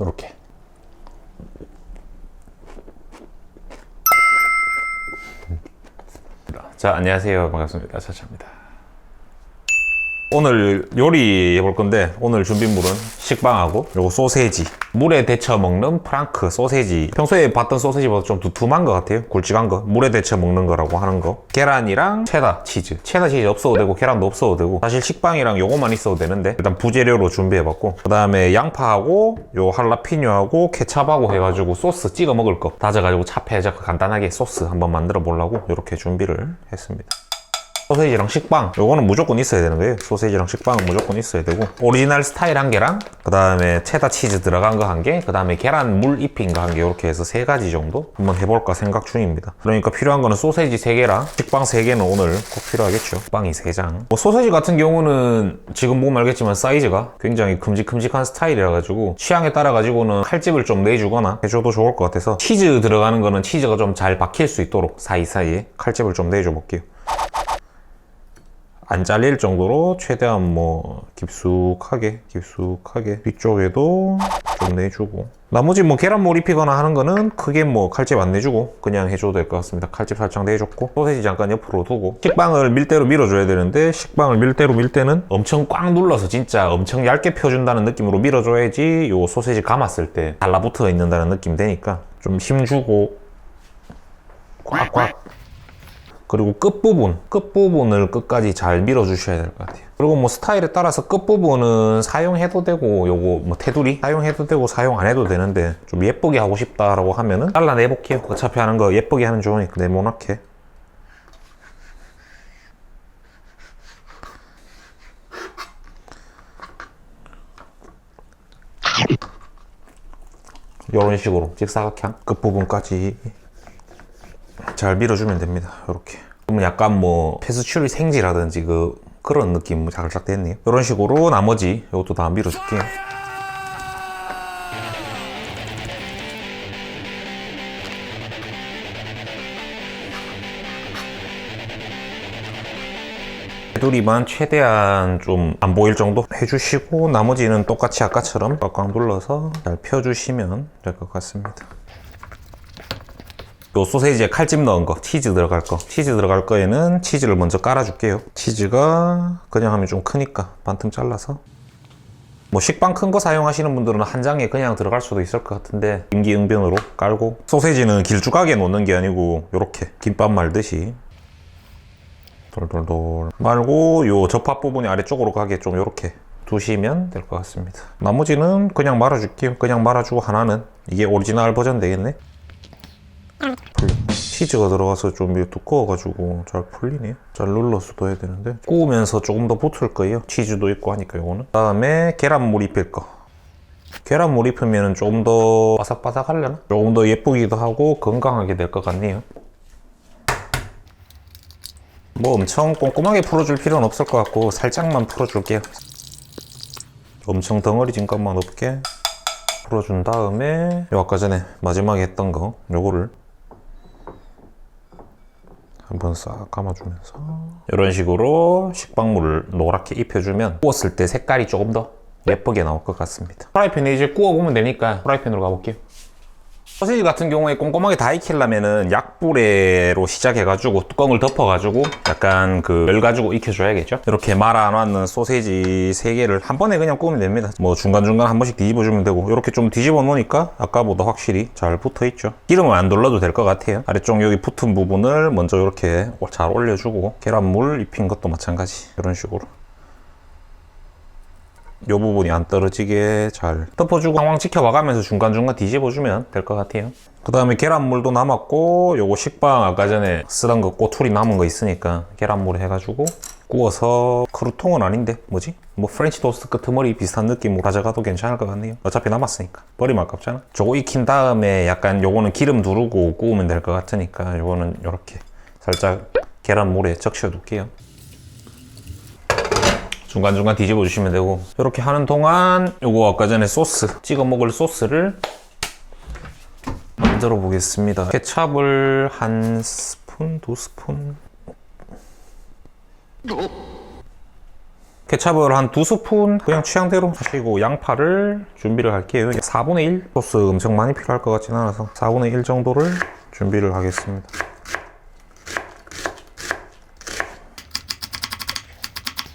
이렇게. 자, 안녕하세요. 반갑습니다. 차차입니다. 오늘 요리 해 볼 건데 오늘 준비물은 식빵하고 요거 소세지. 물에 데쳐 먹는 프랑크 소세지. 평소에 봤던 소세지보다 좀 두툼한 것 같아요. 굵직한 거. 물에 데쳐 먹는 거라고 하는 거. 계란이랑 체다 치즈. 체다 치즈 없어도 되고 계란도 없어도 되고 사실 식빵이랑 요거만 있어도 되는데 일단 부재료로 준비해 봤고 그 다음에 양파하고 요 할라피뇨하고 케찹하고 해가지고 소스 찍어 먹을 거. 다져가지고 차페자. 간단하게 소스 한번 만들어 보려고 이렇게 준비를 했습니다 소세지랑 식빵. 요거는 무조건 있어야 되는 거예요. 소세지랑 식빵은 무조건 있어야 되고. 오리지널 스타일 한 개랑 그 다음에 체다 치즈 들어간 거 한 개 그 다음에 계란 물 입힌 거 한 개 이렇게 해서 세 가지 정도 한번 해볼까 생각 중입니다. 그러니까 필요한 거는 소세지 세개랑 식빵 세개는 오늘 꼭 필요하겠죠. 빵이 세장. 뭐 소세지 같은 경우는 지금 보면 알겠지만 사이즈가 굉장히 큼직큼직한 스타일이라 가지고 취향에 따라 가지고는 칼집을 좀 내주거나 해줘도 좋을 것 같아서 치즈 들어가는 거는 치즈가 좀 잘 박힐 수 있도록 사이사이에 칼집을 좀 내줘 볼게요 안 잘릴 정도로 최대한 뭐 깊숙하게 깊숙하게 뒤쪽에도 좀 내주고. 나머지 뭐 계란물 입히거나 하는 거는 크게 뭐 칼집 안 내주고 그냥 해줘도 될 것 같습니다. 칼집 살짝 내줬고 소세지 잠깐 옆으로 두고. 식빵을 밀대로 밀어줘야 되는데 식빵을 밀대로 밀 때는 엄청 꽉 눌러서 진짜 엄청 얇게 펴준다는 느낌으로 밀어줘야지 요 소세지 감았을 때 달라붙어 있는다는 느낌 되니까 좀 힘주고 꽉꽉 그리고 끝부분, 끝부분을 끝까지 잘 밀어주셔야 될 것 같아요. 그리고 뭐 스타일에 따라서 끝부분은 사용해도 되고, 요거 뭐 테두리 사용해도 되고, 사용 안 해도 되는데, 좀 예쁘게 하고 싶다라고 하면은 잘라내볼게요. 어차피 하는 거 예쁘게 하면 좋으니까 네모나게. 이런 식으로 직사각형 끝부분까지 잘 밀어주면 됩니다. 이렇게. 그러면 약간 뭐 페스츄리 생지라든지 그 그런 느낌 살짝 됐네요. 이런 식으로 나머지 이것도 다 밀어줄게요. 테두리만 최대한 좀 안 보일 정도 해주시고 나머지는 똑같이 아까처럼 꽉꽉 눌러서 잘 펴주시면 될 것 같습니다. 요 소세지에 칼집 넣은 거, 치즈 들어갈 거. 치즈 들어갈 거에는 치즈를 먼저 깔아줄게요. 치즈가 그냥 하면 좀 크니까 반틈 잘라서. 뭐 식빵 큰 거 사용하시는 분들은 한 장에 그냥 들어갈 수도 있을 것 같은데 임기응변으로 깔고 소세지는 길쭉하게 놓는 게 아니고 요렇게 김밥 말듯이 돌돌돌 말고 요 접합 부분이 아래쪽으로 가게 좀 요렇게 두시면 될 것 같습니다. 나머지는 그냥 말아줄게요. 그냥 말아주고 하나는 이게 오리지널 버전 되겠네. 풀려. 치즈가 들어가서 좀 두꺼워가지고 잘 풀리네요. 잘 눌러서 둬야 되는데 구우면서 조금 더 붙을 거예요. 치즈도 있고 하니까 요거는. 다음에 계란물 입힐 거. 계란물 입히면 좀더 바삭바삭 하려나? 조금 더 예쁘기도 하고 건강하게 될 것 같네요. 뭐 엄청 꼼꼼하게 풀어줄 필요는 없을 것 같고 살짝만 풀어줄게요. 엄청 덩어리 진 것만 없게 풀어준 다음에 요 아까 전에 마지막에 했던 거 요거를 한번 싹 감아주면서. 이런 식으로 식빵물을 노랗게 입혀주면 구웠을 때 색깔이 조금 더 예쁘게 나올 것 같습니다. 프라이팬에 이제 구워보면 되니까 프라이팬으로 가볼게요 소시지 같은 경우에 꼼꼼하게 다 익히려면은 약불에로 시작해가지고 뚜껑을 덮어가지고 약간 그 열 가지고 익혀줘야겠죠. 이렇게 말아놨는 소세지 3개를 한 번에 그냥 구우면 됩니다. 뭐 중간중간 한 번씩 뒤집어주면 되고 이렇게 좀 뒤집어 놓으니까 아까보다 확실히 잘 붙어있죠. 기름을 안 둘러도 될 것 같아요. 아래쪽 여기 붙은 부분을 먼저 이렇게 잘 올려주고 계란물 입힌 것도 마찬가지 이런 식으로 이 부분이 안 떨어지게 잘 덮어주고 항상 지켜봐가면서 중간중간 뒤집어주면 될 것 같아요. 그 다음에 계란물도 남았고 요거 식빵 아까 전에 쓰던 거 꼬투리 남은 거 있으니까 계란물 해가지고 구워서 크루통은 아닌데 뭐지? 뭐 프렌치 토스트 끄트머리 비슷한 느낌으로 가져가도 괜찮을 것 같네요. 어차피 남았으니까 버리면 아깝잖아. 저거 익힌 다음에 약간 요거는 기름 두르고 구우면 될 것 같으니까 요거는 요렇게 살짝 계란물에 적셔 둘게요. 중간중간 뒤집어 주시면 되고 이렇게 하는 동안 요거 아까 전에 소스 찍어 먹을 소스를 만들어 보겠습니다 케찹을 한 스푼 두 스푼 케찹을 한 두 스푼 그냥 취향대로 하시고 양파를 준비를 할게요. 4분의 1 소스 엄청 많이 필요할 것 같진 않아서 4분의 1 정도를 준비를 하겠습니다.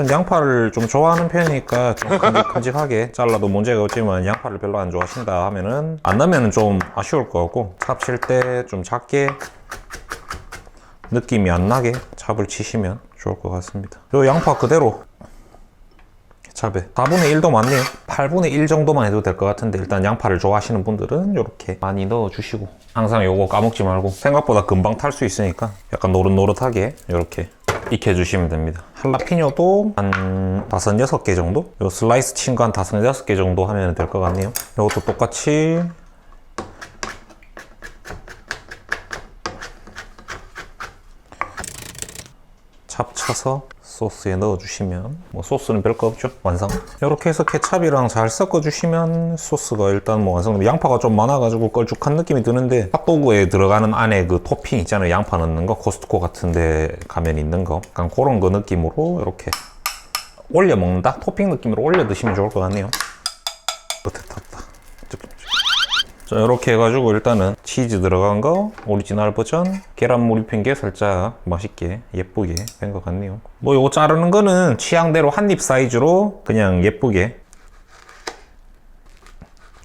양파를 좀 좋아하는 편이니까 좀 큼직큼직하게 잘라도 문제가 없지만 양파를 별로 안 좋아하신다 하면은 안 넣으면 좀 아쉬울 것 같고 찹 칠 때 좀 작게 느낌이 안 나게 찹을 치시면 좋을 것 같습니다. 요 양파 그대로 찹에 4분의 1도 많네요. 8분의 1 정도만 해도 될 것 같은데 일단 양파를 좋아하시는 분들은 이렇게 많이 넣어주시고 항상 요거 까먹지 말고 생각보다 금방 탈 수 있으니까 약간 노릇노릇하게 이렇게 익혀주시면 됩니다. 할라피뇨도 한 5, 6개 정도? 요 슬라이스 친 거 한 5, 6개 정도 하면 될 것 같네요. 이것도 똑같이 찹 쳐서 소스에 넣어주시면 뭐 소스는 별거 없죠. 완성. 이렇게 해서 케찹이랑 잘 섞어주시면 소스가 일단 뭐 완성. 양파가 좀 많아가지고 걸쭉한 느낌이 드는데 핫도그에 들어가는 안에 그 토핑 있잖아요. 양파 넣는 거 코스트코 같은 데 가면 있는 거. 약간 그런 거 느낌으로 이렇게 올려 먹는다? 토핑 느낌으로 올려 드시면 좋을 것 같네요. 탔다 자 이렇게 해가지고 일단은 치즈 들어간 거 오리지널 버전 계란물 입힌 게 살짝 맛있게 예쁘게 된 것 같네요. 뭐 요거 자르는 거는 취향대로 한 입 사이즈로 그냥 예쁘게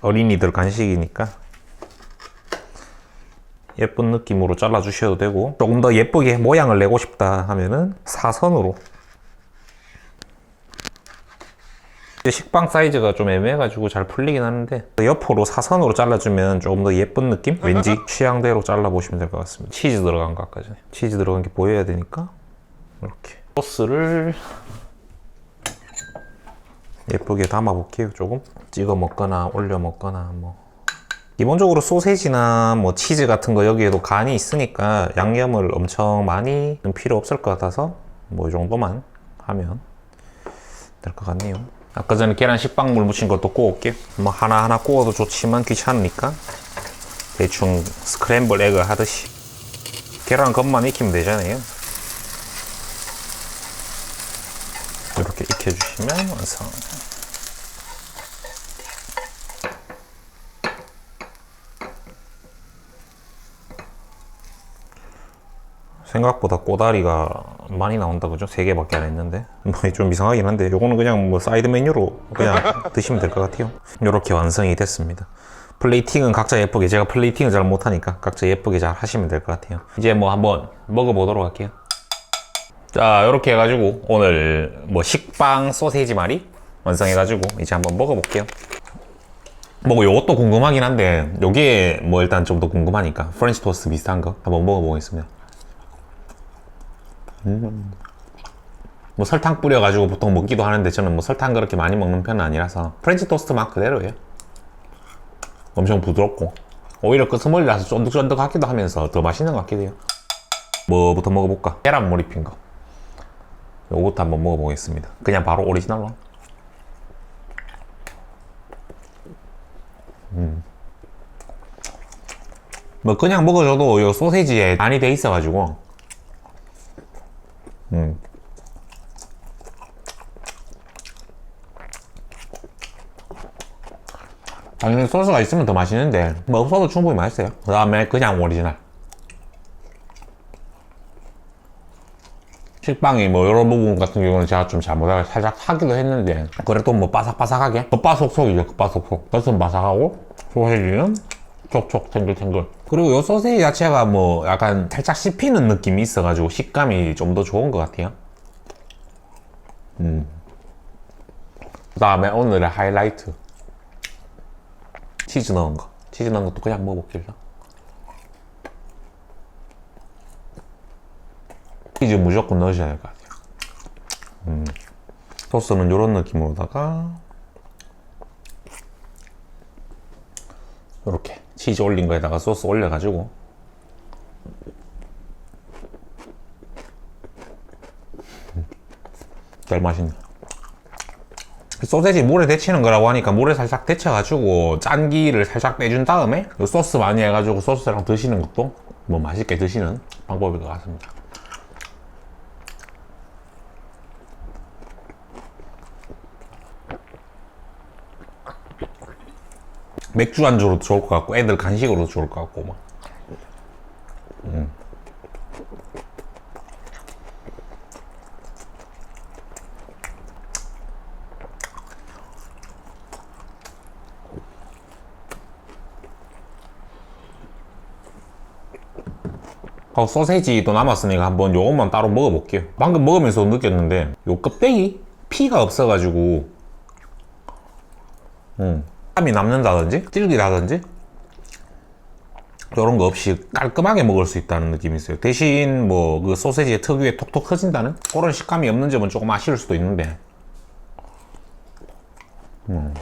어린이들 간식이니까 예쁜 느낌으로 잘라 주셔도 되고 조금 더 예쁘게 모양을 내고 싶다 하면은 사선으로 식빵 사이즈가 좀 애매해가지고 잘 풀리긴 하는데 옆으로 사선으로 잘라주면 조금 더 예쁜 느낌? 왠지 취향대로 잘라보시면 될 것 같습니다. 치즈 들어간 전에. 치즈 들어간 게 보여야 되니까 이렇게. 소스를 예쁘게 담아볼게요 조금. 찍어 먹거나 올려 먹거나 뭐. 기본적으로 소세지나 뭐 치즈 같은 거 여기에도 간이 있으니까 양념을 엄청 많이 는 필요 없을 것 같아서 뭐 이 정도만 하면 될 것 같네요 아까 전에 계란 식빵물 묻힌 것도 구워올게요 뭐 하나하나 구워도 좋지만 귀찮으니까 대충 스크램블 에그 하듯이. 계란 겉만 익히면 되잖아요. 이렇게 익혀주시면 완성. 생각보다 꼬다리가 많이 나온다 그죠? 세 개밖에 안 했는데. 뭐좀 이상하긴 한데 요거는 그냥 뭐 사이드 메뉴로 그냥 드시면 될 것 같아요. 이렇게 완성이 됐습니다. 플레이팅은 각자 예쁘게 제가 플레이팅을 잘 못하니까 각자 예쁘게 잘 하시면 될 것 같아요. 이제 뭐 한번 먹어보도록 할게요. 자 이렇게 해가지고 오늘 뭐 식빵 소세지 말이 완성해가지고 이제 한번 먹어볼게요. 뭐 요것도 궁금하긴 한데 요게 뭐 일단 좀 더 궁금하니까 프렌치 토스트 비슷한 거 한번 먹어보겠습니다 뭐 설탕 뿌려가지고 보통 먹기도 하는데 저는 뭐 설탕 그렇게 많이 먹는 편은 아니라서 프렌치 토스트 맛 그대로예요. 엄청 부드럽고. 오히려 끄스머리라서 쫀득쫀득하기도 하면서 더 맛있는 것 같기도 해요. 뭐부터 먹어볼까? 계란물 입힌 거. 요것도 한번 먹어보겠습니다. 그냥 바로 오리지널로. 음. 뭐 그냥 먹어줘도 요 소세지에 많이 돼 있어가지고 음. 당연히 소스가 있으면 더 맛있는데 뭐 없어도 충분히 맛있어요. 그 다음에 그냥 오리지널. 식빵이 뭐 이런 부분 같은 경우는 제가 좀 잘못하게 살짝 하기도 했는데 그래도 뭐 바삭바삭하게? 겉바속속이죠 겉바속속. 겉은 바삭하고 소세지는 촉촉 탱글탱글. 그리고 이 소세지 자체가 뭐 약간 살짝 씹히는 느낌이 있어가지고 식감이 좀 더 좋은 것 같아요. 음. 그 다음에 오늘의 하이라이트. 치즈 넣은 거. 치즈 넣은 것도 그냥 먹어볼게요. 치즈 무조건 넣으셔야 될 것 같아요. 음. 소스는 이런 느낌으로다가 이렇게 치즈 올린 거에다가 소스 올려가지고. 제일 맛있네. 소세지 물에 데치는 거라고 하니까 물에 살짝 데쳐가지고 짠기를 살짝 빼준 다음에 그 소스 많이 해가지고 소스랑 드시는 것도 뭐 맛있게 드시는 방법일 것 같습니다 맥주 안주로도 좋을 것 같고 애들 간식으로도 좋을 것 같고 막. 어, 소세지도 남았으니까 한번 요것만 따로 먹어볼게요. 방금 먹으면서 느꼈는데 요 껍데기 피가 없어가지고 음, 땀이 남는다든지 질기다든지 이런 거 없이 깔끔하게 먹을 수 있다는 느낌이 있어요. 대신 뭐 그 소세지의 특유의 톡톡 커진다는 그런 식감이 없는 점은 조금 아쉬울 수도 있는데 음.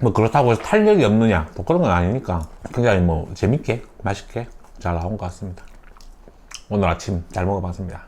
뭐 그렇다고 해서 탄력이 없느냐 뭐 그런 건 아니니까 굉장히 뭐 재밌게 맛있게 잘 나온 것 같습니다. 오늘 아침 잘 먹어봤습니다.